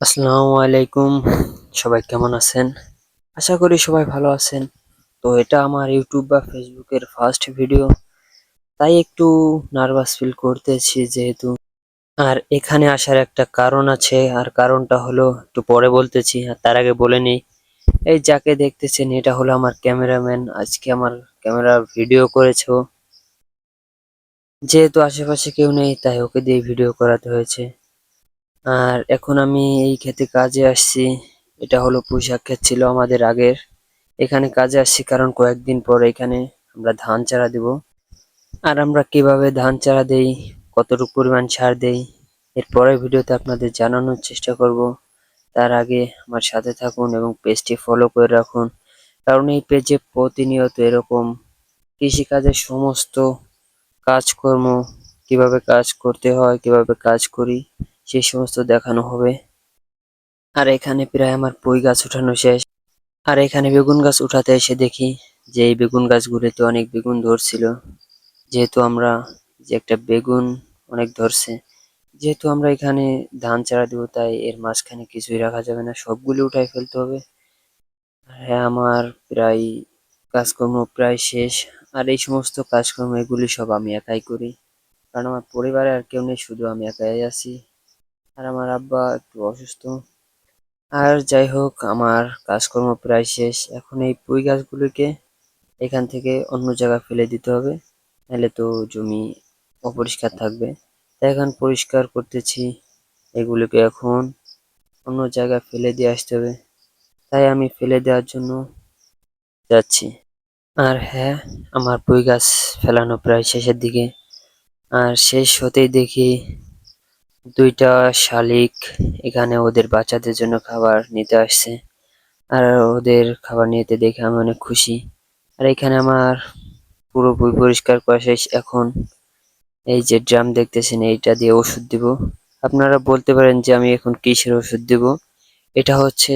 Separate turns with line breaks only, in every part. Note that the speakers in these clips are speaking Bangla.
আসসালামু আলাইকুম। সবাই কেমন আছেন? আশা করি সবাই ভালো আছেন। তো এটা আমার ইউটিউব বা ফেসবুকের ফার্স্ট ভিডিও তাই একটু নার্ভাস ফিল করতেছি যেহেতু। আর এখানে আসার একটা কারণ আছে। আর কারণটা হলো একটু পরে বলতেছি, আর তার আগে বলে নিই। এই যাকে দেখতেছেন, এটা হলো আমার ক্যামেরাম্যান। আজকে আমার ক্যামেরা ভিডিও করেছ যেহেতু আশেপাশে কেউ নেই, তাই ওকে দিয়ে ভিডিও করাতে হয়েছে। আর এখন আমি এই ক্ষেতে কাজে আসছি। এটা হলো পুঁইশাক ক্ষেত ছিল আমাদের আগের। এখানে কাজে আসছি কারণ কয়েকদিন পর এখানে আমরা ধান চারা দিব। আর আমরা কীভাবে ধান চারা দেই, কতটুকু পরিমাণ সার দেই, এর পরের ভিডিওতে আপনাদের জানানোর চেষ্টা করব। তার আগে আমার সাথে থাকুন এবং পেজটি ফলো করে রাখুন। কারণ এই পেজে প্রতিনিয়ত এরকম কৃষিকাজের সমস্ত কাজকর্ম, কীভাবে কাজ করতে হয়, কীভাবে কাজ করি সেই সমস্ত দেখানো হবে। আর এখানে প্রায় আমার পুঁই গাছ উঠানো শেষ। আর এখানে বেগুন গাছ উঠাতে এসে দেখি যে এই বেগুন গাছগুলিতে অনেক বেগুন ধরছিল। যেহেতু আমরা যে একটা বেগুন অনেক ধরছে, যেহেতু আমরা এখানে ধান চারা দেবো, তাই এর মাঝখানে কিছুই রাখা যাবে না, সবগুলি উঠাই ফেলতে হবে। হ্যাঁ আমার প্রায় কাজকর্ম প্রায় শেষ। আর এই সমস্ত কাজকর্ম, এগুলি সব আমি একাই করি। কারণ আমার পরিবারে আর কেউ নেই, শুধু আমি একাই আছি। আর আমার আব্বা একটু অসুস্থ। আর যাই হোক, আমার কাজকর্ম প্রায় শেষ। এখন এই পুঁই গাছগুলোকে এখান থেকে অন্য জায়গায় ফেলে দিতে হবে। নাহলে তো জমি অপরিষ্কার থাকবে। তাই এখন পরিষ্কার করতেছি এগুলোকে এখন। অন্য জায়গায় ফেলে দিয়ে আসতে হবে। তাই আমি ফেলে দেওয়ার জন্য যাচ্ছি। আর হ্যাঁ আমার পুঁই গাছ ফেলানো প্রায় শেষের দিকে। আর শেষ হতেই দেখি দুইটা শালিক এখানে ওদের বাচ্চাদের জন্য খাবার নিতে আসছে। আর ওদের খাবার নিতে দেখে আমি অনেক খুশি। আর এখানে আমার পুরোপুরি পরিষ্কার করা শেষ। এখন এই যে ড্রাম দেখতেছেন, এইটা দিয়ে ওষুধ দিব। আপনারা বলতে পারেন যে আমি এখন কিসের ওষুধ দিব? এটা হচ্ছে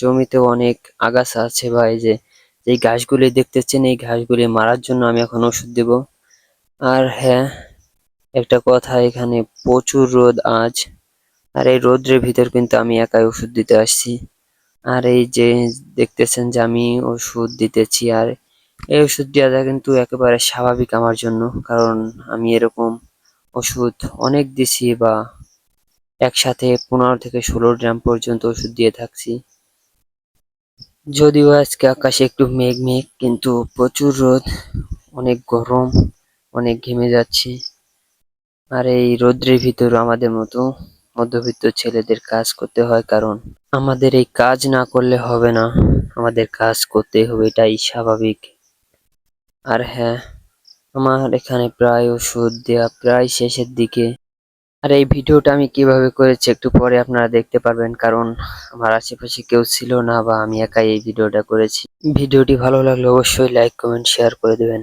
জমিতে অনেক আগাছা আছে বা এই যে এই ঘাসগুলি দেখতেছেন, এই ঘাসগুলি মারার জন্য আমি এখন ওষুধ দিব। আর হ্যাঁ একটা কথা, এখানে প্রচুর রোদ আজ। আর এই রোদ্রের ভিতর কিন্তু আমি একাই ওষুধ দিতে আসছি। আর এই যে দেখতেছেন যে আমি ওষুধ দিতেছি, আর এই ওষুধ দেওয়াটা কিন্তু একেবারে স্বাভাবিক আমার জন্য, কারণ আমি এরকম ওষুধ অনেক দিছি বা একসাথে পনেরো থেকে ষোলো ড্রাম পর্যন্ত ওষুধ দিয়ে থাকছি। যদিও আজকে আকাশে একটু মেঘ মেঘ কিন্তু প্রচুর রোদ, অনেক গরম, অনেক ঘেমে যাচ্ছি। আর এই রোদ্রের ভিতর আমাদের মতো মধ্যবিত্ত ছেলেদের কাজ করতে হয়, কারণ আমাদের এই কাজ না করলে হবে না। আমাদের কাজ করতে হবে, এটাই স্বাভাবিক। আর হ্যাঁ আমার এখানে প্রায় ওষুধ দেওয়া প্রায় শেষের দিকে। আর এই ভিডিওটা আমি কীভাবে করেছি একটু পরে আপনারা দেখতে পারবেন, কারণ আমার আশেপাশে কেউ ছিল না বা আমি একাই এই ভিডিওটা করেছি। ভিডিওটি ভালো লাগলে অবশ্যই লাইক, কমেন্ট, শেয়ার করে দেবেন।